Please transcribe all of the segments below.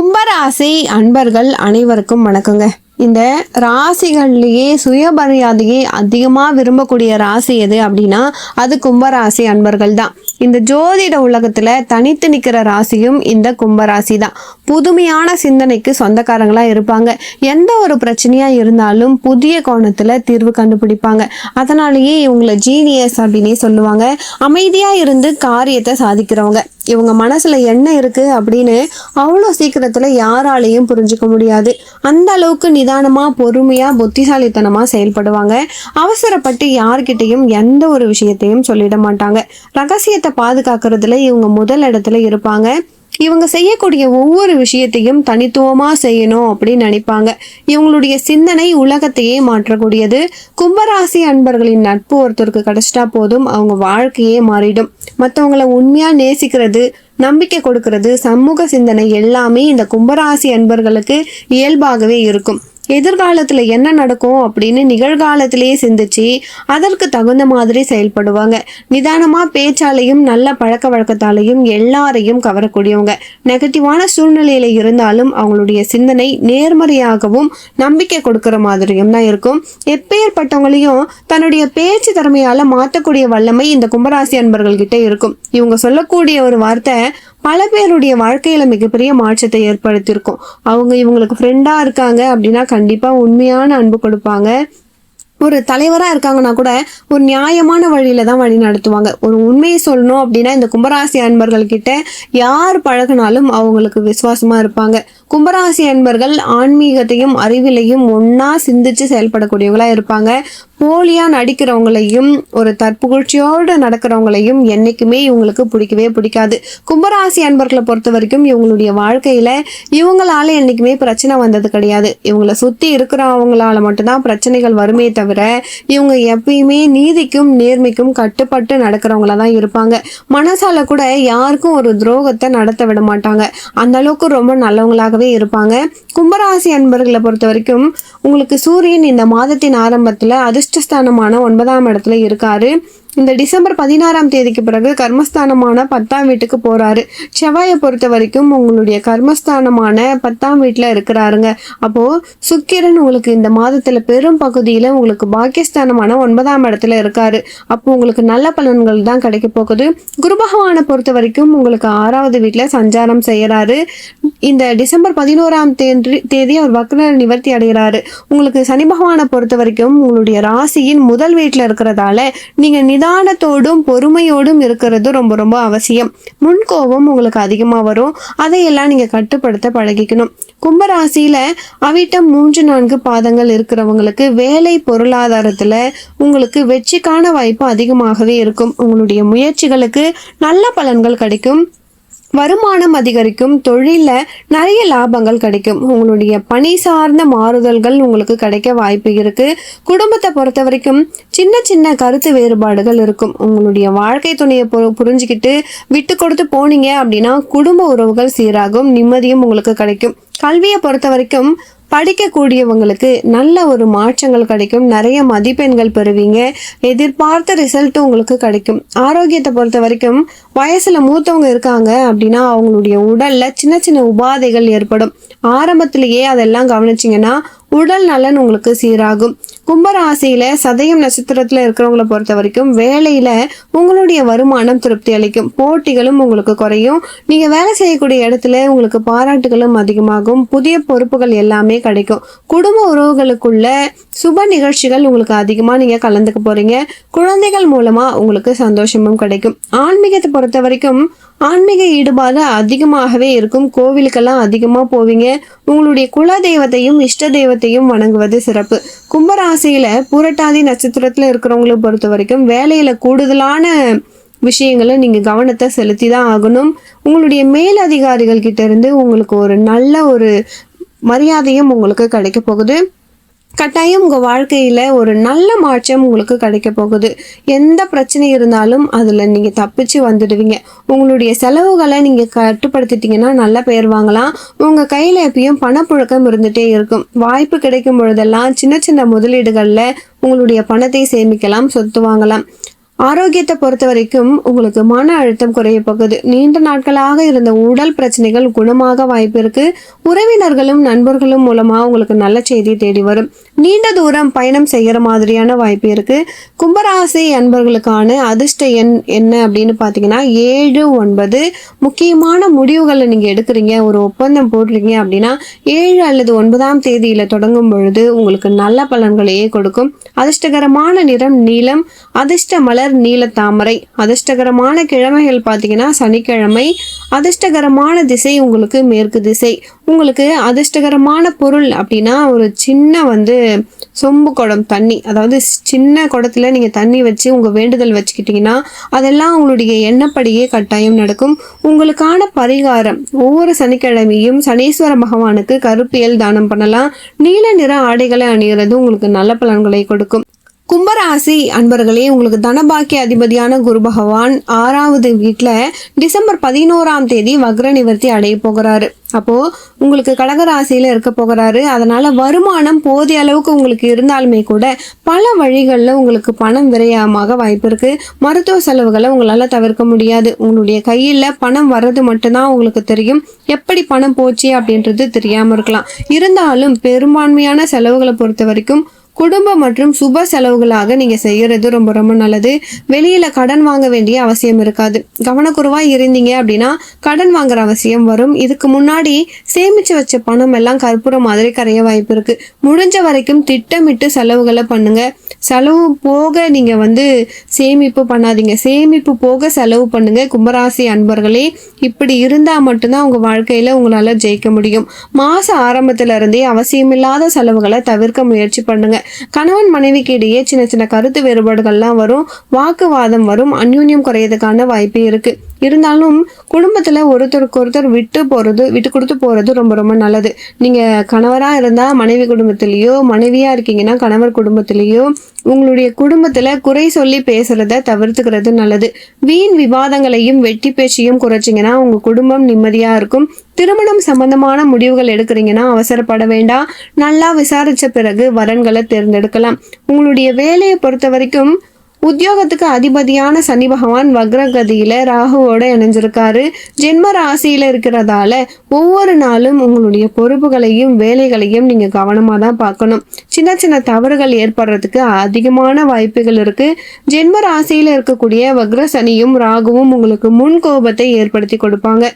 கும்பராசி அன்பர்கள் அனைவருக்கும் வணக்கங்க. இந்த ராசிகள்லேயே சுயமரியாதையை அதிகமாக விரும்பக்கூடிய ராசி எது அப்படின்னா அது கும்பராசி அன்பர்கள் தான். இந்த ஜோதிட உலகத்தில் தனித்து நிற்கிற ராசியும் இந்த கும்பராசி தான். புதுமையான சிந்தனைக்கு சொந்தக்காரங்களாக இருப்பாங்க. எந்த ஒரு பிரச்சனையாக இருந்தாலும் புதிய கோணத்தில் தீர்வு கண்டுபிடிப்பாங்க. அதனாலேயே இவங்களை ஜீனியஸ் அப்படின்னே சொல்லுவாங்க. அமைதியாக இருந்து காரியத்தை சாதிக்கிறவங்க. இவங்க மனசுல என்ன இருக்கு அப்படின்னு அவ்வளோ சீக்கிரத்துல யாராலையும் புரிஞ்சுக்க முடியாது. அந்த அளவுக்கு நிதானமா பொறுமையா புத்திசாலித்தனமா செயல்படுவாங்க. அவசரப்பட்டு யார்கிட்டையும் எந்த ஒரு விஷயத்தையும் சொல்லிட மாட்டாங்க. ரகசியத்தை பாதுகாக்கிறதுல இவங்க முதல் இடத்துல இருப்பாங்க. இவங்க செய்யக்கூடிய ஒவ்வொரு விஷயத்தையும் தனித்துவமா செய்யணும் அப்படின்னு நினைப்பாங்க. இவங்களுடைய சிந்தனை உலகத்தையே மாற்றக்கூடியது. கும்பராசி அன்பர்களின் நட்பு ஒருத்தருக்கு கிடைச்சிட்டா போதும் அவங்க வாழ்க்கையே மாறிடும். மற்றவங்கள உண்மையா நேசிக்கிறது நம்பிக்கை கொடுக்கிறது சமூக சிந்தனை எல்லாமே இந்த கும்பராசி அன்பர்களுக்கு இயல்பாகவே இருக்கும். எதிர்காலத்துல என்ன நடக்கும் அப்படின்னு நிகழ்காலத்திலேயே சிந்திச்சு அதற்கு தகுந்த மாதிரி செயல்படுவாங்க. நிதானமா பேச்சாலையும் நல்ல பழக்க வழக்கத்தாலையும் எல்லாரையும் கவரக்கூடியவங்க. நெகட்டிவான சூழ்நிலையில இருந்தாலும் அவங்களுடைய சிந்தனை நேர்மறையாகவும் நம்பிக்கை கொடுக்குற மாதிரியும் தான் இருக்கும். எப்பேற்பட்டவங்களையும் தன்னுடைய பேச்சு திறமையால மாற்றக்கூடிய வல்லமை இந்த கும்பராசி அன்பர்கள் கிட்ட இருக்கும். இவங்க சொல்லக்கூடிய ஒரு வார்த்தை பல பேருடைய வாழ்க்கையில மிகப்பெரிய மாற்றத்தை ஏற்படுத்தியிருக்கும். அவங்க இவங்களுக்கு ஃப்ரெண்டா இருக்காங்க அப்படின்னா கண்டிப்பா உண்மையான அன்பு கொடுப்பாங்க. ஒரு தலைவராக இருக்காங்கன்னா கூட ஒரு நியாயமான வழியில தான் வழி நடத்துவாங்க. ஒரு உண்மையை சொல்லணும் அப்படின்னா இந்த கும்பராசி அன்பர்கள் கிட்ட யார் பழகினாலும் அவங்களுக்கு விசுவாசமா இருப்பாங்க. கும்பராசி அன்பர்கள் ஆன்மீகத்தையும் அறிவிலையும் ஒன்றா சிந்திச்சு செயல்படக்கூடியவங்களா இருப்பாங்க. போலியாக நடிக்கிறவங்களையும் ஒரு தற்புகழ்ச்சியோடு நடக்கிறவங்களையும் என்றைக்குமே இவங்களுக்கு பிடிக்கவே பிடிக்காது. கும்பராசி அன்பர்களை பொறுத்த வரைக்கும் இவங்களுடைய வாழ்க்கையில் இவங்களால என்றைக்குமே பிரச்சனை வந்தது கிடையாது. இவங்களை சுற்றி இருக்கிறவங்களால மட்டும்தான் பிரச்சனைகள் வருமே தவிர இவங்க எப்பயுமே நீதிக்கும் நேர்மைக்கும் கட்டுப்பட்டு நடக்கிறவங்களா தான் இருப்பாங்க. மனசால கூட யாருக்கும் ஒரு துரோகத்தை நடத்த விட மாட்டாங்க. அந்த அளவுக்கு ரொம்ப நல்லவங்களாகவே இருப்பாங்க. கும்பராசி அன்பர்களை பொறுத்த வரைக்கும் உங்களுக்கு சூரியன் இந்த மாதத்தின் ஆரம்பத்தில் ஆரம்பத்துல அதிர்ஷ்டஸ்தானமான ஒன்பதாம் இடத்துல இருக்காரு. இந்த டிசம்பர் பதினாறாம் தேதிக்கு பிறகு கர்மஸ்தானமான பத்தாம் வீட்டுக்கு போறாரு. செவ்வாயை பொறுத்த வரைக்கும் உங்களுடைய கர்மஸ்தானமான பத்தாம் வீட்டில் இருக்கிறாருங்க. அப்போ சுக்கிரன் உங்களுக்கு இந்த மாதத்துல பெரும் பகுதியில உங்களுக்கு பாக்கியஸ்தானமான ஒன்பதாம் இடத்துல இருக்காரு. அப்போ உங்களுக்கு நல்ல பலன்கள் தான் கிடைக்க போகுது. குரு பகவானை பொறுத்த வரைக்கும் உங்களுக்கு ஆறாவது வீட்டில் சஞ்சாரம் செய்யறாரு. இந்த டிசம்பர் பதினோராம் தேதி தேதி அவர் வக்ர நிவர்த்தி அடைகிறாரு. உங்களுக்கு சனி பகவானை பொறுத்த வரைக்கும் உங்களுடைய ராசியின் முதல் வீட்டில் இருக்கிறதால நீங்க நிதானத்தோடும் பொறுமையோடும் இருக்கிறது ரொம்ப ரொம்ப அவசியம். முன்கோபம் உங்களுக்கு அதிகமாக வரும். அதையெல்லாம் நீங்கள் கட்டுப்படுத்த பழகிக்கணும். கும்பராசியில அவிட்டம் மூன்று நான்கு பாதங்கள் இருக்கிறவங்களுக்கு வேலை பொருளாதாரத்துல உங்களுக்கு வெற்றிக்கான வாய்ப்பு அதிகமாகவே இருக்கும். உங்களுடைய முயற்சிகளுக்கு நல்ல பலன்கள் கிடைக்கும். வருமானம் அதிகரிக்கும் தொழிலில் நிறைய லாபங்கள் கிடைக்கும். உங்களுடைய பணி சார்ந்த மாறுதல்கள் உங்களுக்கு கிடைக்க வாய்ப்பு இருக்கு. குடும்பத்தை பொறுத்த வரைக்கும் சின்ன சின்ன கருத்து வேறுபாடுகள் இருக்கும். உங்களுடைய வாழ்க்கை துணையை பு- புரிஞ்சுக்கிட்டு விட்டு கொடுத்து போனீங்க அப்படின்னா குடும்ப உறவுகள் சீராகும் நிம்மதியும் உங்களுக்கு கிடைக்கும். கல்வியை பொறுத்த வரைக்கும் படிக்கக்கூடியவங்களுக்கு நல்ல ஒரு மாற்றங்கள் கிடைக்கும். நிறைய மதிப்பெண்கள் பெறுவீங்க. எதிர்பார்த்த ரிசல்ட் உங்களுக்கு கிடைக்கும். ஆரோக்கியத்தை பொறுத்த வரைக்கும் வயசில் மூத்தவங்க இருக்காங்க அப்படின்னா அவங்களுடைய உடலில் சின்ன சின்ன உபாதைகள் ஏற்படும். ஆரம்பத்திலேயே அதெல்லாம் கவனிச்சிங்கன்னா உடல் நலன் உங்களுக்கு சீராகும். கும்பராசியில சதயம் நட்சத்திரத்துல இருக்கிறவங்கள பொறுத்த வரைக்கும் வேலையில உங்களுடைய வருமானம் திருப்தி அளிக்கும். போட்டிகளும் உங்களுக்கு குறையும். நீங்க வேலை செய்யக்கூடிய இடத்துல உங்களுக்கு பாராட்டுகளும் அதிகமாகும். புதிய பொறுப்புகள் எல்லாமே கிடைக்கும். குடும்ப உறவுகளுக்குள்ள சுப நிகழ்ச்சிகள் உங்களுக்கு அதிகமா நீங்க கலந்துக்க போறீங்க. குழந்தைகள் மூலமா உங்களுக்கு சந்தோஷமும் கிடைக்கும். ஆன்மீகத்தை பொறுத்த வரைக்கும் ஆன்மீக ஈடுபாடு அதிகமாகவே இருக்கும். கோவிலுக்கெல்லாம் அதிகமாக போவீங்க. உங்களுடைய குல தெய்வத்தையும் இஷ்ட தெய்வத்தையும் வணங்குவது சிறப்பு. கும்பராசியில பூரட்டாதி நட்சத்திரத்தில் இருக்கிறவங்களை பொறுத்த வரைக்கும் வேலையில கூடுதலான விஷயங்களை நீங்கள் கவனத்தை செலுத்தி தான் ஆகணும். உங்களுடைய மேல் அதிகாரிகள் கிட்ட இருந்து உங்களுக்கு ஒரு நல்ல ஒரு மரியாதையும் உங்களுக்கு கிடைக்க போகுது. கட்டாயம் உங்கள் வாழ்க்கையில் ஒரு நல்ல மாற்றம் உங்களுக்கு கிடைக்க போகுது. எந்த பிரச்சனை இருந்தாலும் அதில் நீங்கள் தப்பிச்சு வந்துடுவீங்க. உங்களுடைய செலவுகளை நீங்கள் கட்டுப்படுத்திட்டீங்கன்னா நல்ல பெயர் வாங்கலாம். உங்கள் கையில் எப்பயும் பணப்புழக்கம் இருந்துகிட்டே இருக்கும். வாய்ப்பு கிடைக்கும் பொழுதெல்லாம் சின்ன சின்ன முதலீடுகளில் உங்களுடைய பணத்தை சேமிக்கலாம் சொத்து வாங்கலாம். ஆரோக்கியத்தை பொறுத்த வரைக்கும் உங்களுக்கு மன அழுத்தம் குறைய போகுது. நீண்ட நாட்களாக இருந்த உடல் பிரச்சனைகள் குணமாக வாய்ப்பு இருக்கு. உறவினர்களும் நண்பர்களும் மூலமா உங்களுக்கு நல்ல செய்தி தேடி வரும். நீண்ட தூரம் பயணம் செய்யற மாதிரியான வாய்ப்பு இருக்கு. கும்பராசி அன்பர்களுக்கான அதிர்ஷ்ட எண் என்ன அப்படின்னு பார்த்தீங்கன்னா ஏழு ஒன்பது. முக்கியமான முடிவுகளை நீங்க எடுக்கிறீங்க. ஒரு ஒப்பந்தம் போடுறீங்க அப்படின்னா ஏழு அல்லது ஒன்பதாம் தேதியில தொடங்கும் பொழுது உங்களுக்கு நல்ல பலன்களையே கொடுக்கும். அதிர்ஷ்டகரமான நிறம் நீளம் அதிர்ஷ்ட மலர் நீல தாமரை. அதிர்ஷ்டகரமான கிழமைகள் பார்த்தீங்கன்னா சனிக்கிழமை. அதிர்ஷ்டகரமான திசை உங்களுக்கு மேற்கு திசை. உங்களுக்கு அதிர்ஷ்டகரமான பொருள் அப்படின்னா ஒரு சின்ன வந்து சொம்பு குடம் தண்ணி. அதாவது சின்ன குடத்துல நீங்கள் தண்ணி வச்சு உங்கள் வேண்டுதல் வச்சுக்கிட்டிங்கன்னா அதெல்லாம் உங்களுடைய எண்ணப்படியே கட்டாயம் நடக்கும். உங்களுக்கான பரிகாரம். ஒவ்வொரு சனிக்கிழமையும் சனீஸ்வர பகவானுக்கு கருப்பியல் தானம் பண்ணலாம். நீல நிற ஆடைகளை அணிகிறது உங்களுக்கு நல்ல பலன்களை கொடுக்கும். கும்பராசி அன்பர்களே உங்களுக்கு தனபாக்கிய அதிபதியான குரு பகவான் ஆறாவது வீட்டில் டிசம்பர் பதினோராம் தேதி வக்ர நிவர்த்தி அடைய போகிறாரு. அப்போ உங்களுக்கு கடகராசியில இருக்க போகிறாரு. அதனால வருமானம் போதிய அளவுக்கு உங்களுக்கு இருந்தாலுமே கூட பல வழிகளில் உங்களுக்கு பணம் விரயமாக வாய்ப்பு இருக்கு. மருத்துவ செலவுகளை உங்களால தவிர்க்க முடியாது. உங்களுடைய கையில் பணம் வர்றது மட்டும்தான் உங்களுக்கு தெரியும். எப்படி பணம் போச்சு அப்படின்றது தெரியாம இருக்கலாம். இருந்தாலும் பெரும்பான்மையான செலவுகளை பொறுத்த வரைக்கும் குடும்பம் மற்றும் சுப செலவுகளாக நீங்க செய்யறது ரொம்ப ரொம்ப நல்லது. வெளியில கடன் வாங்க வேண்டிய அவசியம் இருக்காது. கவனக்குறைவா இருந்தீங்க அப்படின்னா கடன் வாங்குற அவசியம் வரும். இதுக்கு முன்னாடி சேமிச்சு வச்ச பணம் எல்லாம் கற்பூரம் மாதிரி கரைய வாய்ப்பு இருக்கு. முடிஞ்ச வரைக்கும் திட்டமிட்டு செலவுகளை பண்ணுங்க. செலவு போக நீங்கள் வந்து சேமிப்பு பண்ணாதீங்க. சேமிப்பு போக செலவு பண்ணுங்கள் கும்பராசி அன்பர்களே இப்படி இருந்தால் மட்டும்தான் உங்கள் வாழ்க்கையில் உங்களால் ஜெயிக்க முடியும். மாத ஆரம்பத்தில் இருந்தே அவசியமில்லாத செலவுகளை தவிர்க்க முயற்சி பண்ணுங்கள் கணவன் மனைவிக்கு இடையே சின்ன சின்ன கருத்து வேறுபாடுகள்லாம் வரும். வாக்குவாதம் வரும். அந்யூன்யம் குறையதுக்கான வாய்ப்பு இருக்குது இருந்தாலும் குடும்பத்தில் ஒருத்தருக்கு ஒருத்தர் விட்டு போகிறது விட்டு கொடுத்து போகிறது ரொம்ப ரொம்ப நல்லது. நீங்கள் கணவராக இருந்தால் மனைவி குடும்பத்திலேயோ மனைவியாக இருக்கீங்கன்னா கணவர் குடும்பத்திலேயோ உங்களுடைய குடும்பத்தில் குறை சொல்லி பேசுறத தவிர்த்துக்கிறது நல்லது. வீண் விவாதங்களையும் வெட்டி பேச்சையும் குறைச்சிங்கன்னா உங்கள் குடும்பம் நிம்மதியாக இருக்கும். திருமணம் சம்பந்தமான முடிவுகள் எடுக்கிறீங்கன்னா அவசரப்பட வேண்டாம். நல்லா விசாரித்த பிறகு வரன்களை தேர்ந்தெடுக்கலாம். உங்களுடைய வேலையை பொறுத்த வரைக்கும் உத்தியோகத்துக்கு அதிபதியான சனி பகவான் வக்ரகதியில ராகுவோட இணைஞ்சிருக்காரு. ஜென்ம ராசியில இருக்கிறதால ஒவ்வொரு நாளும் உங்களுடைய பொறுப்புகளையும் வேலைகளையும் நீங்க கவனமா தான் பார்க்கணும். சின்ன சின்ன தவறுகள் ஏற்படுறதுக்கு அதிகமான வாய்ப்புகள் இருக்கு. ஜென்ம ராசியில இருக்கக்கூடிய வக்ர சனியும் ராகுவும் உங்களுக்கு முன் கோபத்தை ஏற்படுத்தி கொடுப்பாங்க.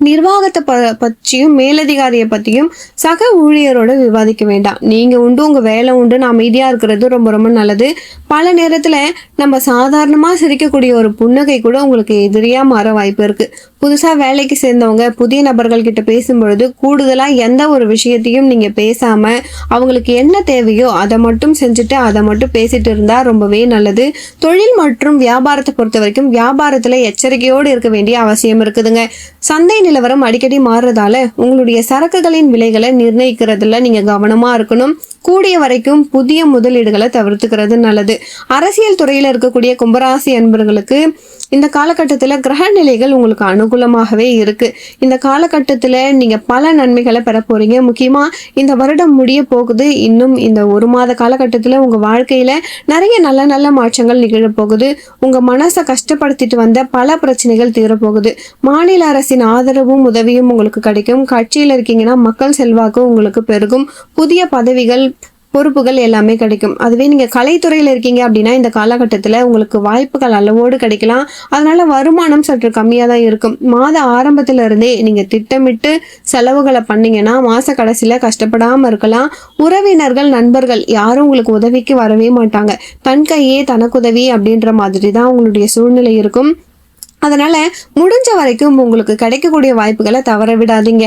நிர்வாகத்தை ப பற்றியும் மேலதிகாரியை பற்றியும் சக ஊழியரோட விவாதிக்க வேண்டாம். நீங்கள் உண்டு உங்கள் வேலை உண்டு நான் அமைதியாக இருக்கிறது ரொம்ப ரொம்ப நல்லது. பல நேரத்தில் நம்ம சாதாரணமாக சிரிக்கக்கூடிய ஒரு புன்னகை கூட உங்களுக்கு எதிரியாக மாற வாய்ப்பு இருக்குது புதுசாக வேலைக்கு சேர்ந்தவங்க புதிய நபர்கள் கிட்ட பேசும்பொழுது கூடுதலாக எந்த ஒரு விஷயத்தையும் நீங்கள் பேசாமல் அவங்களுக்கு என்ன தேவையோ அதை மட்டும் செஞ்சுட்டு அதை மட்டும் பேசிட்டு இருந்தால் ரொம்பவே நல்லது. தொழில் மற்றும் வியாபாரத்தை பொறுத்த வரைக்கும் வியாபாரத்தில் எச்சரிக்கையோடு இருக்க வேண்டிய அவசியம் இருக்குதுங்க. சந்தை நிலவரம் அடிக்கடி மாறுறதால உங்களுடைய சரக்குகளின் விலைகளை நிர்ணயிக்கிறதுல நீங்கள் கவனமாக இருக்கணும். கூடிய வரைக்கும் புதிய முதலீடுகளை தவிர்த்துக்கிறது நல்லது. அரசியல் துறையில் இருக்கக்கூடிய கும்பராசி அன்பர்களுக்கு இந்த காலகட்டத்தில் கிரக நிலைகள் உங்களுக்கு அனுகூலமாகவே இருக்குது இந்த காலகட்டத்தில் நீங்கள் பல நன்மைகளை பெற போகிறீங்க முக்கியமாக இந்த வருடம் முடிய போகுது. இன்னும் இந்த ஒரு மாத காலகட்டத்தில் உங்கள் வாழ்க்கையில் நிறைய நல்ல நல்ல மாற்றங்கள் நிகழப்போகுது உங்கள் மனசை கஷ்டப்படுத்திட்டு வந்த பல பிரச்சனைகள் தீரப்போகுது. மாநில அரசின் ஆதரவும் உதவியும் உங்களுக்கு கிடைக்கும். கட்சியில் இருக்கீங்கன்னா மக்கள் செல்வாக்கு உங்களுக்கு பெருகும். புதிய பதவிகள் பொறுப்புகள் எல்லாமே கிடைக்கும். அதுவே நீங்கள் கலைத்துறையில் இருக்கீங்க அப்படின்னா இந்த காலகட்டத்தில் உங்களுக்கு வாய்ப்புகள் அளவோடு கிடைக்கலாம். அதனால வருமானம் சற்று கம்மியாக தான் இருக்கும். மாத ஆரம்பத்திலிருந்தே நீங்கள் திட்டமிட்டு செலவுகளை பண்ணீங்கன்னா மாத கடைசியில் கஷ்டப்படாமல் இருக்கலாம். உறவினர்கள் நண்பர்கள் யாரும் உங்களுக்கு உதவிக்கு வரவே மாட்டாங்க. தன் கையே தனக்குதவி அப்படின்ற மாதிரி தான் உங்களுடைய சூழ்நிலை இருக்கும். அதனால் முடிஞ்ச வரைக்கும் உங்களுக்கு கிடைக்கக்கூடிய வாய்ப்புகளை தவற விடாதீங்க.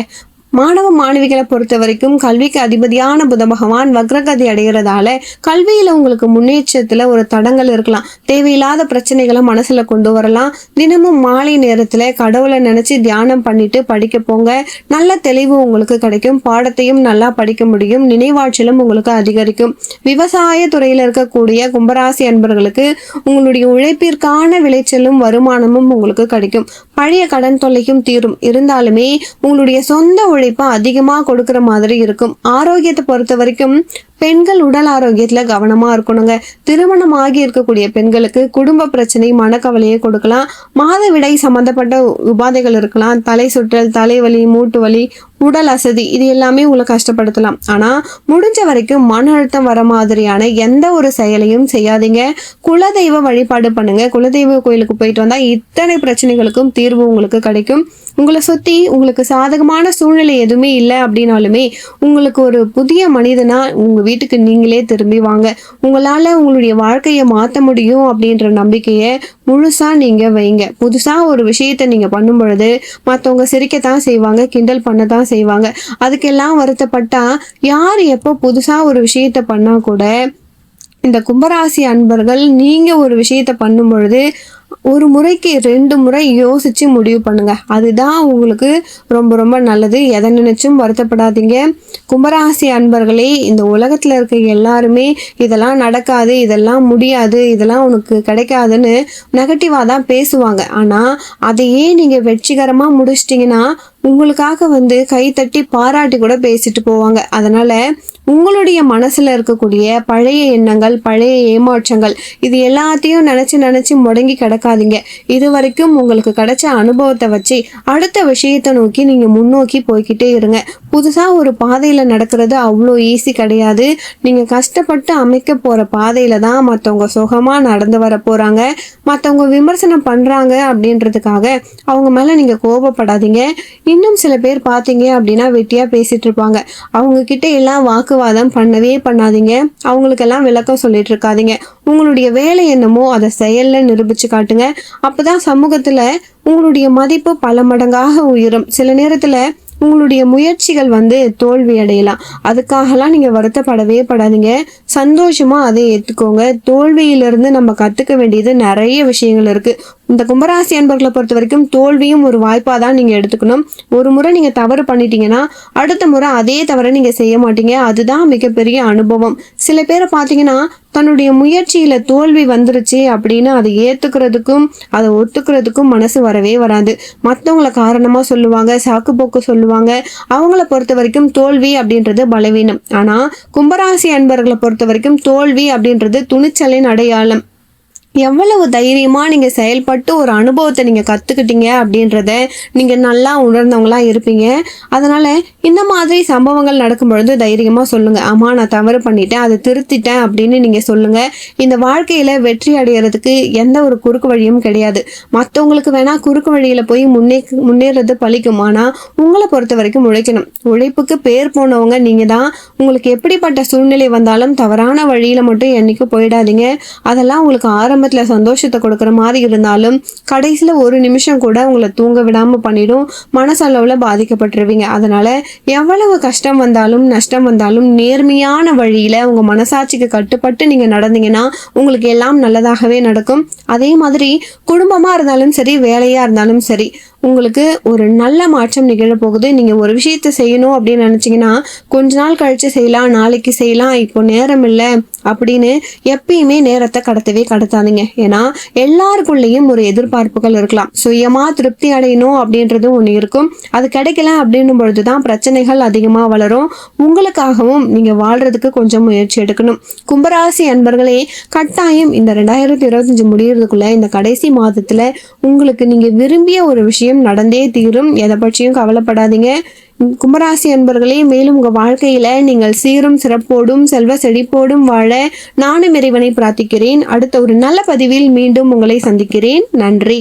மாணவ மாணவிகளை பொறுத்த வரைக்கும் கல்விக்கு அதிபதியான புத பகவான் வக்ரகதி அடைகிறதால கல்வியில உங்களுக்கு முன்னேற்றத்துல ஒரு தடங்கள் இருக்கலாம். தேவையில்லாத பிரச்சனைகளை மனசுல கொண்டு வரலாம். தினமும் மாலை நேரத்துல கடவுளை நினைச்சு தியானம் பண்ணிட்டு படிக்க போங்க. நல்ல தெளிவு உங்களுக்கு கிடைக்கும். பாடத்தையும் நல்லா படிக்க முடியும். நினைவாற்றலும் உங்களுக்கு அதிகரிக்கும். விவசாய துறையில இருக்கக்கூடிய கும்பராசி அன்பர்களுக்கு உங்களுடைய உழைப்பிற்கான விளைச்சலும் வருமானமும் உங்களுக்கு கிடைக்கும். பழைய கடன் தொல்லையும் தீரும். இருந்தாலுமே உங்களுடைய சொந்த ஒத்துழைப்பை அதிகமாக கொடுக்குற மாதிரி இருக்கும். ஆரோக்கியத்தை பொறுத்த வரைக்கும் பெண்கள் உடல் ஆரோக்கியத்துல கவனமா இருக்கணுங்க. திருமணம் ஆகி இருக்கக்கூடிய பெண்களுக்கு குடும்ப பிரச்சனை மனக்கவலையை கொடுக்கலாம். மாதவிடை சம்மந்தப்பட்ட உபாதைகள் இருக்கலாம். தலை சுற்றல் தலைவலி மூட்டு வலி உடல் அசதி இது எல்லாமே உங்களை கஷ்டப்படுத்தலாம். ஆனால் முடிஞ்ச வரைக்கும் மன அழுத்தம் வர மாதிரியான எந்த ஒரு செயலையும் செய்யாதீங்க. குலதெய்வ வழிபாடு பண்ணுங்க. குலதெய்வ கோயிலுக்கு போயிட்டு வந்தால் இத்தனை பிரச்சனைகளுக்கும் தீர்வு உங்களுக்கு கிடைக்கும். உங்களை சுற்றி உங்களுக்கு சாதகமான சூழ்நிலை எதுவுமே இல்லை அப்படின்னாலுமே உங்களுக்கு ஒரு புதிய மனிதனா உங்கள் வீட்டுக்கு நீங்களே திரும்பி வாங்க. உங்களால் உங்களுடைய வாழ்க்கையை மாற்ற முடியும் அப்படின்ற நம்பிக்கையை முழுசாக நீங்கள் வைங்க. புதுசாக ஒரு விஷயத்தை நீங்கள் பண்ணும் பொழுது மற்றவங்க சிரிக்கத்தான் செய்வாங்க கிண்டல் பண்ண தான் செய்வாங்க. அதுக்கெல்லாம் வருத்தப்பட்டா யார் எப்போ புதுசாக ஒரு விஷயத்த பண்ணால் கூட இந்த கும்பராசி அன்பர்கள் நீங்கள் ஒரு விஷயத்தை பண்ணும் பொழுது ஒரு முறைக்கு ரெண்டு முறை யோசிச்சு முடிவு பண்ணுங்க. அதுதான் உங்களுக்கு ரொம்ப ரொம்ப நல்லது. எதை நினைச்சும் வருத்தப்படாதீங்க. கும்பராசி அன்பர்களே இந்த உலகத்தில் இருக்க எல்லாருமே இதெல்லாம் நடக்காது இதெல்லாம் முடியாது இதெல்லாம் உனக்கு கிடைக்காதுன்னு நெகட்டிவாக தான் பேசுவாங்க. ஆனால் அதையே நீங்கள் வெற்றிகரமாக முடிச்சிட்டிங்கன்னா உங்களுக்காக வந்து கை தட்டி பாராட்டி கூட பேசிட்டு போவாங்க. அதனால உங்களுடைய மனசுல இருக்கக்கூடிய பழைய எண்ணங்கள் பழைய ஏமாற்றங்கள் இது எல்லாத்தையும் நினைச்சு நினைச்சு முடங்கி கிடக்காதீங்க. இது வரைக்கும் உங்களுக்கு கிடைச்ச அனுபவத்தை வச்சு அடுத்த விஷயத்தை நோக்கி நீங்க முன்னோக்கி போய்கிட்டே இருங்க. புதுசா ஒரு பாதையில நடக்கிறது அவ்வளோ ஈஸி கிடையாது. நீங்க கஷ்டப்பட்டு அமைக்க போற பாதையில தான் மற்றவங்க சுகமா நடந்து வர போறாங்க. மற்றவங்க விமர்சனம் பண்றாங்க அப்படின்றதுக்காக அவங்க மேல நீங்க கோபப்படாதீங்க. இன்னும் சில பேர் பார்த்தீங்க அப்படின்னா வெட்டியாக பேசிகிட்டு இருப்பாங்க. அவங்க கிட்ட எல்லாம் வாக்குவாதம் பண்ணவே பண்ணாதீங்க. அவங்களுக்கெல்லாம் விளக்கம் சொல்லிட்டு இருக்காதீங்க. உங்களுடைய வேலை என்னமோ அதை செயலில் நிரூபித்து காட்டுங்க. அப்பதான் சமூகத்தில் உங்களுடைய மதிப்பு பல மடங்காக உயரும். சில நேரத்தில் உங்களுடைய முயற்சிகள் வந்து தோல்வி அடையலாம். அதுக்காகலாம் நீங்கள் வருத்தப்படவே படாதீங்க. சந்தோஷமாக அதை ஏற்றுக்கோங்க தோல்வியிலிருந்து நம்ம கற்றுக்க வேண்டியது நிறைய விஷயங்கள் இருக்குது இந்த கும்பராசி அன்பர்களை பொறுத்த வரைக்கும் தோல்வியும் ஒரு வாய்ப்பாக தான் நீங்கள் எடுத்துக்கணும். ஒரு முறை நீங்கள் தவறு பண்ணிட்டீங்கன்னா அடுத்த முறை அதே தவறை நீங்கள் செய்ய மாட்டீங்க. அதுதான் மிகப்பெரிய அனுபவம். சில பேரை பார்த்தீங்கன்னா தன்னுடைய முயற்சியில் தோல்வி வந்துருச்சு அப்படின்னு அதை ஏற்றுக்கிறதுக்கும் அதை ஒத்துக்கிறதுக்கும் மனசு வரவே வராது. மற்றவங்கள காரணமாக சொல்லுவாங்க சாக்கு போக்கு சொல்லுவாங்க. அவங்கள பொறுத்த வரைக்கும் தோல்வி அப்படின்றது பலவீனம். ஆனால் கும்பராசி அன்பர்களை பொறுத்த வரைக்கும் தோல்வி அப்படின்றது துணிச்சலின் அடையாளம். எவ்வளவு தைரியமாக நீங்கள் செயல்பட்டு ஒரு அனுபவத்தை நீங்கள் கற்றுக்கிட்டீங்க அப்படின்றத நீங்கள் நல்லா உணர்ந்தவங்களாக இருப்பீங்க. அதனால் இந்த மாதிரி சம்பவங்கள் நடக்கும் பொழுது தைரியமாக சொல்லுங்கள் ஆமாம் நான் தவறு பண்ணிட்டேன் அதை திருத்திட்டேன் அப்படின்னு நீங்கள் சொல்லுங்கள் இந்த வாழ்க்கையில் வெற்றி அடைகிறதுக்கு எந்த ஒரு குறுக்கு வழியும் கிடையாது. மற்றவங்களுக்கு வேணால் குறுக்கு வழியில் போய் முன்னே முன்னேறது பழிக்கும். ஆனால் உங்களை பொறுத்த வரைக்கும் உழைக்கணும். உழைப்புக்கு பேர் போனவங்க நீங்கள் தான். உங்களுக்கு எப்படிப்பட்ட சூழ்நிலை வந்தாலும் தவறான வழியில் மட்டும் என்றைக்கும் போயிடாதீங்க. அதெல்லாம் உங்களுக்கு ஆரம்ப ஆரம்பத்தில் சந்தோஷத்தை கொடுக்குற மாதிரி இருந்தாலும் கடைசியில் ஒரு நிமிஷம் கூட உங்களை தூங்க விடாமல் பண்ணிடும். மனசளவில் பாதிக்கப்பட்டுருவீங்க. அதனால் எவ்வளவு கஷ்டம் வந்தாலும் நஷ்டம் வந்தாலும் நேர்மையான வழியில் உங்கள் மனசாட்சிக்கு கட்டுப்பட்டு நீங்கள் நடந்தீங்கன்னா உங்களுக்கு எல்லாம் நல்லதாகவே நடக்கும். அதே மாதிரி குடும்பமாக இருந்தாலும் சரி வேலையாக இருந்தாலும் சரி உங்களுக்கு ஒரு நல்ல மாற்றம் நிகழப்போகுது நீங்கள் ஒரு விஷயத்தை செய்யணும் அப்படின்னு நினச்சிங்கன்னா கொஞ்ச நாள் கழித்து செய்யலாம் நாளைக்கு செய்யலாம் இப்போ நேரம் இல்லை அப்படின்னு எப்பயுமே நேரத்தை கடத்தவே கடத்தாதீங்க. ஏன்னா எல்லாருக்குள்ளேயும் ஒரு எதிர்பார்ப்புகள் இருக்கலாம். சுயமாக திருப்தி அடையணும் அப்படின்றது ஒன்று இருக்கும். அது கிடைக்கல அப்படின்னும் பொழுது தான் பிரச்சனைகள் அதிகமாக வளரும். உங்களுக்காகவும் நீங்கள் வாழ்கிறதுக்கு கொஞ்சம் முயற்சி எடுக்கணும். கும்பராசி அன்பர்களே கட்டாயம் இந்த ரெண்டாயிரத்தி இருபத்தஞ்சு முடிகிறதுக்குள்ளே இந்த கடைசி மாதத்தில் உங்களுக்கு நீங்கள் விரும்பிய ஒரு விஷயம் விஷயம் நடந்தே தீரும். எதை பற்றியும் கவலைப்படாதீங்க. கும்பராசி அன்பர்களே மேலும் உங்கள் வாழ்க்கையில் நீங்கள் சீரும் சிறப்போடும் செல்வ செழிப்போடும் வாழ நானும் இறைவனை பிரார்த்திக்கிறேன். அடுத்த ஒரு நல்ல பதிவில் மீண்டும் உங்களை சந்திக்கிறேன். நன்றி.